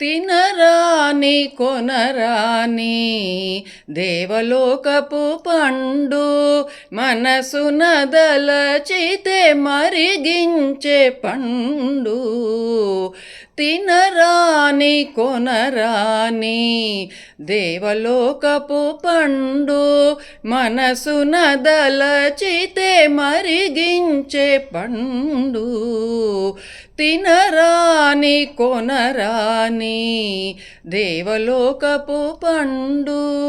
తినరాని కొనరాని దేవలోకపు పండు మనసు నదలచితే మరిగించే పండు. తినరాని కొనరాని దేవలోకపు పండు మనసు నదలచితే మరిగించే పండు. తినరాని కొనరాని దేవలోకపు పండు.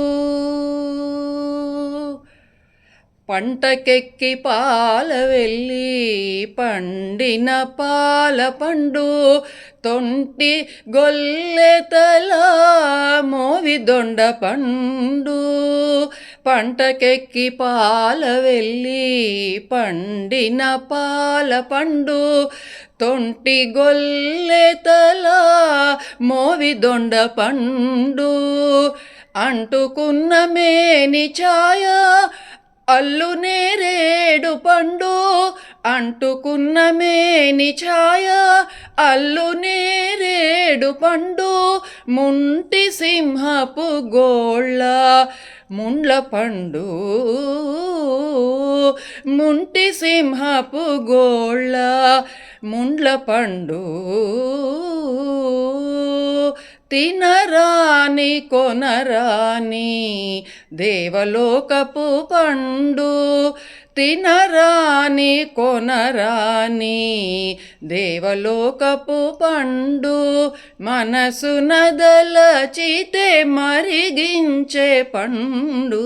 పంటకెక్కి పాల వెళ్ళి పండిన పాల పండు తొంటి గొల్లెతల మోవి దొండ పండు. పంటకెక్కి పాల వెళ్ళి పండిన పాల పండు తొంటి గొల్లెతల మోవి దొండ పండు అంటుకున్న మేని ఛాయ అల్లు నేరేడు పండు అంటుకున్న మేని ఛాయ అల్లు నేరేడు పండు ముంటి సింహపు గోళ్ళ ముండ్ల పండు ముంటి సింహపు గోళ్ళ ముండ్ల పండు తినరాని కొనరాని దేవలోకపు పండు తినరాని కొనరాని దేవలోకపు పండు మనసు నదలచితే మరిగించే పండు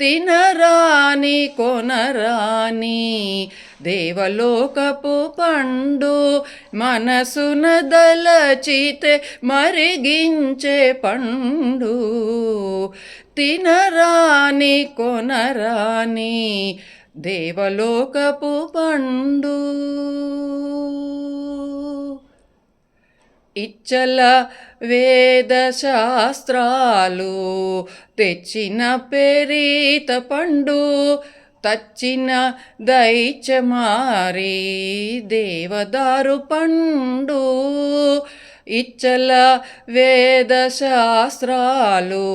తినరాని కొనరాని దేవలోకపు పండు మనసున దలచితే మరిగించే పండు. తినరాని కొనరాని దేవలోకపు పండు. ఇచ్చల వేద శాస్త్రాలు తెచ్చిన పెరీత పండు తచ్చిన దైత్యమారి దేవదారు పండు. ఇచ్చల వేద శాస్త్రాలు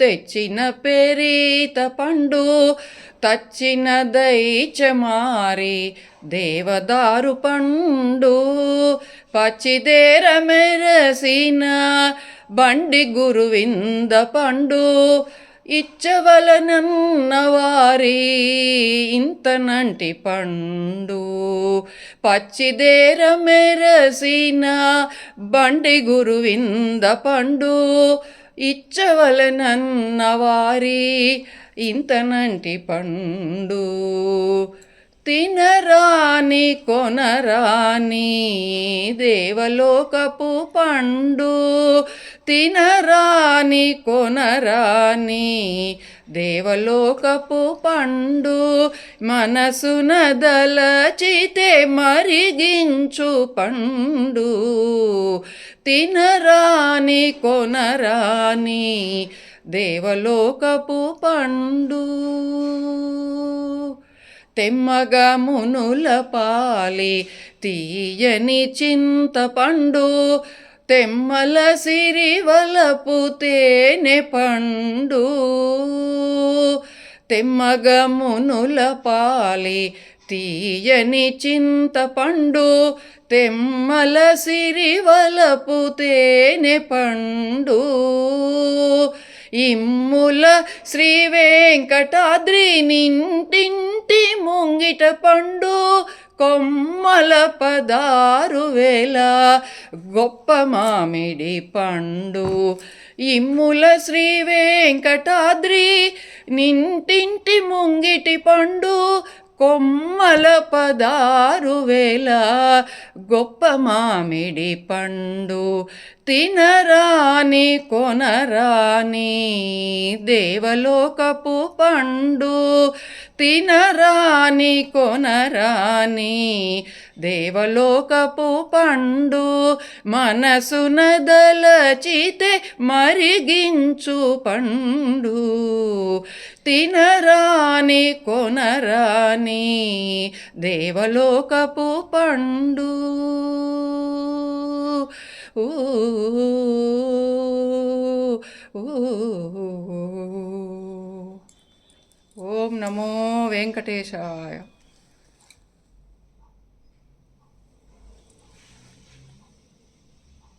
తెచ్చిన పెరీత పండు తచ్చిన దైచమారి దేవదారు పండు పచ్చిదేర మెరసిన బండి గురువింద పండు ఇచ్చవలనన్న వారి ఇంతనంటి పండు పచ్చిదేర మెరసిన బండి గురువింద పండు ఇచ్చవలనన్న వారి ఇంతనంటి పండు తినరాని కొనరాని దేవలోకపు పండు తినరాని కొనరాని దేవలోకపు పండు మనసున దలచితే మరిగించు పండు తినరాని కొనరాని దేవలోకపు పండు. తెమ్మగా మునుల పాలి తీయని చింతపండు తెమ్మల సిరివలపు తేనె పండు. తెమ్మగ మునుల పాలి తీయని చింతపండు తెమ్మల సిరివలపు తేనె పండు. ఇమ్ముల శ్రీ వెంకటాద్రి నింటింటి ముంగిట పండు కొమ్మల పదారు వేల గొప్ప మామిడి పండు. ఇమ్ముల శ్రీ వెంకటాద్రి నింటింటి ముంగిటి పండు కొమ్మల పదారు వేల గొప్ప మామిడి పండు. తినరాని కొనరాని దేవలోకపు పండు. తినరాని కొనరాని దేవలోకపు పండు. మనసు నదలచితే మరిగించు పండు. తినరాని కొనరాని దేవలోకపు పండు. ఓం నమో వెంకటేశాయ.